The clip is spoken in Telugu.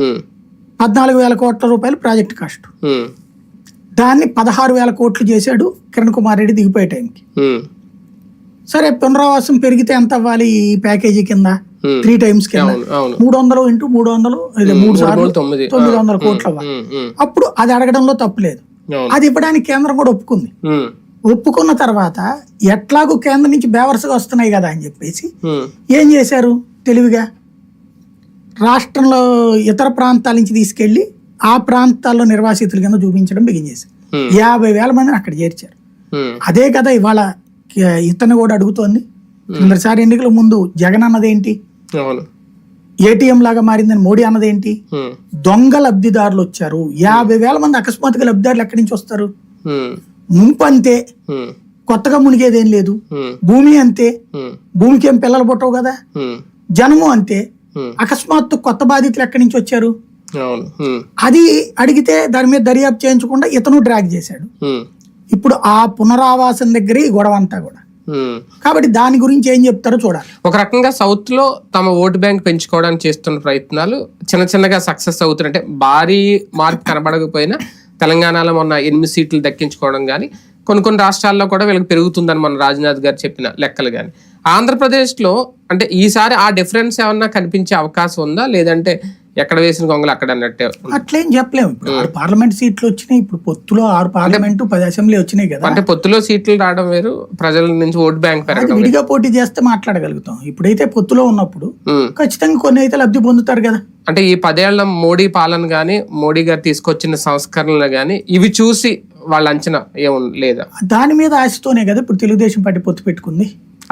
ఉమ్, పద్నాలుగు వేల కోట్ల రూపాయలు ప్రాజెక్ట్ కాస్ట్. ఉమ్, దాన్ని పదహారు వేల కోట్లు చేశాడు కిరణ్ కుమార్ రెడ్డి దిగిపోయే టైంకి. ఉమ్, సరే పునరావాసం పెరిగితే ఎంత అవ్వాలి ఈ ప్యాకేజీ కింద. త్రీ టైమ్స్ కింద. మూడు వందలు ఇంటూ మూడు వందలు మూడు సార్లు తొమ్మిది. వందల కోట్లు అవ్వాలి. అప్పుడు అది అడగడంలో తప్పులేదు అది ఇవ్వడానికి కేంద్రం కూడా ఒప్పుకుంది. ఒప్పుకున్న తర్వాత ఎట్లాగూ కేంద్రం నుంచి బేవర్స్గా వస్తున్నాయి కదా అని చెప్పేసి ఏం చేశారు తెలివిగా? రాష్ట్రంలో ఇతర ప్రాంతాల నుంచి తీసుకెళ్ళి ఆ ప్రాంతాల్లో నిర్వాసితుల కింద చూపించడం బిగించేశారు Hmm. యాభై వేల మందిని అక్కడ చేర్చారు. అదే కదా ఇవాళ ఇతను కూడా అడుగుతోంది. కిందసారి ఎన్నికల ముందు జగన్ అన్నదేంటి? ఏటీఎం లాగా మారిందని మోడీ అన్నదేంటి? దొంగ లబ్ధిదారులు వచ్చారు. యాభై వేల మంది అకస్మాత్తుగా లబ్ధిదారులు ఎక్కడి నుంచి వస్తారు? ముంపు అంతే. కొత్తగా మునిగేదేం లేదు. భూమి అంతే. భూమికి ఏం పిల్లలు పుట్టవు కదా? జనము అంతే. అకస్మాత్తు కొత్త బాధితులు ఎక్కడి నుంచి వచ్చారు? అది అడిగితే దాని మీద దర్యాప్తు చేయించకుండా ఇతను డ్రాగ్ చేశాడు. ఇప్పుడు ఆ పునరావాసం దగ్గరే ఈ గొడవ అంతా కూడా. కాబట్టి దాని గురించి ఏం చెప్తారో చూడాలి. ఒక రకంగా సౌత్లో తమ ఓటు బ్యాంక్ పెంచుకోవడానికి చేస్తున్న ప్రయత్నాలు చిన్న చిన్నగా సక్సెస్ అవుతున్నాయి. అంటే భారీ మార్పు కనబడకపోయినా తెలంగాణలో మొన్న ఎనిమిది సీట్లు దక్కించుకోవడం కానీ కొన్ని కొన్ని రాష్ట్రాల్లో కూడా వీళ్ళకి పెరుగుతుందని మన రాజ్నాథ్ గారు చెప్పిన లెక్కలు కానీ ఆంధ్రప్రదేశ్లో అంటే ఈసారి ఆ డిఫరెన్స్ ఏమన్నా కనిపించే అవకాశం ఉందా? లేదంటే ఎక్కడ వేసిన గొంగలు అక్కడ అన్నట్టే? అట్లేం చెప్పలేము ఇప్పుడు. ఆరు పార్లమెంట్ సీట్లు వచ్చినాయి. ఇప్పుడు పొత్తులో ఆరు పార్లమెంటు పది అసెంబ్లీ వచ్చినాయి కదా. అంటే పొత్తులో సీట్లు రావడం వేరు ప్రజల నుంచి ఓటు బ్యాంక్ పెరగడం. విడిగా పోటీ చేస్తే మాట్లాడగలుగుతాం. ఇప్పుడైతే పొత్తులో ఉన్నప్పుడు. ఖచ్చితంగా కొన్ని అయితే లబ్ధి పొందుతారు కదా. అంటే ఈ పదేళ్ళ మోడీ పాలన గాని మోడీ గారు తీసుకొచ్చిన సంస్కరణలు గాని ఇవి చూసి వాళ్ళ అంచనా ఏం లేదా? దాని మీద ఆశతోనే కదా ఇప్పుడు తెలుగుదేశం పార్టీ పొత్తు పెట్టుకుంది.